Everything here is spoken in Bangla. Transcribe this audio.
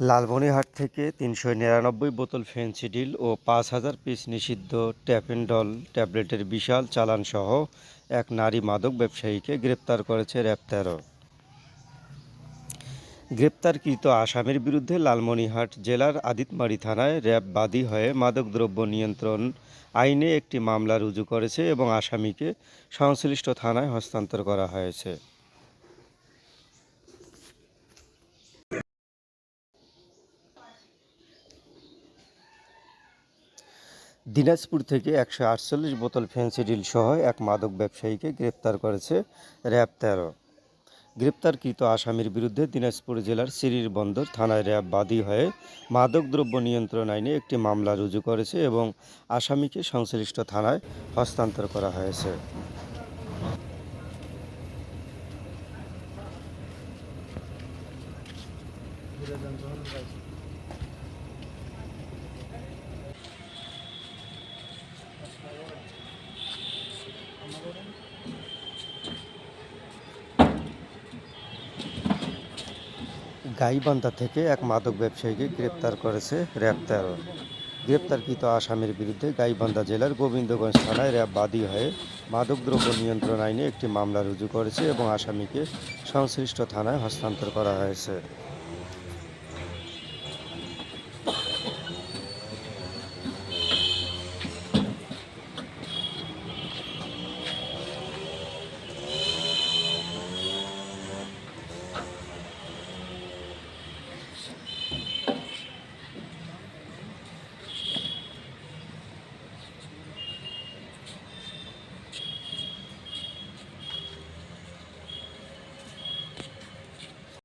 লালমনিরহাট থেকে তিনশো নিরানব্বই বোতল ফেনসিডিল ও পাঁচ হাজার পিস নিষিদ্ধ ট্যাপেন্ডল ট্যাবলেটের বিশাল চালানসহ এক নারী মাদক ব্যবসায়ীকে গ্রেপ্তার করেছে র্যাব তেরো। গ্রেপ্তারকৃত আসামির বিরুদ্ধে লালমনিহাট জেলার আদিতমারি থানায় র্যাব বাদী হয়ে মাদকদ্রব্য নিয়ন্ত্রণ আইনে একটি মামলা রুজু করেছে এবং আসামিকে সংশ্লিষ্ট থানায় হস্তান্তর করা হয়েছে। দিনাজপুর থেকে একশো আটচল্লিশ বোতল ফেন্সিডিল সহ এক মাদক ব্যবসায়ীকে গ্রেপ্তার করেছে র্যাব তেরো। গ্রেপ্তারকৃত আসামির বিরুদ্ধে দিনাজপুর জেলার সিরির বন্দর থানায় র্যাব বাদী হয়ে মাদকদ্রব্য নিয়ন্ত্রণ আইনে একটি মামলা রুজু করেছে এবং আসামিকে সংশ্লিষ্ট থানায় হস্তান্তর করা হয়েছে। গাইবান্ধা থেকে এক মাদক ব্যবসায়ীকে গ্রেপ্তার করেছে র্যাব তেরো। গ্রেপ্তারকৃত আসামির বিরুদ্ধে গাইবান্ধা জেলার গোবিন্দগঞ্জ থানায় র্যাব বাদী হয়ে মাদকদ্রব্য নিয়ন্ত্রণ আইনে একটি মামলা রুজু করেছে এবং আসামিকে সংশ্লিষ্ট থানায় হস্তান্তর করা হয়েছে।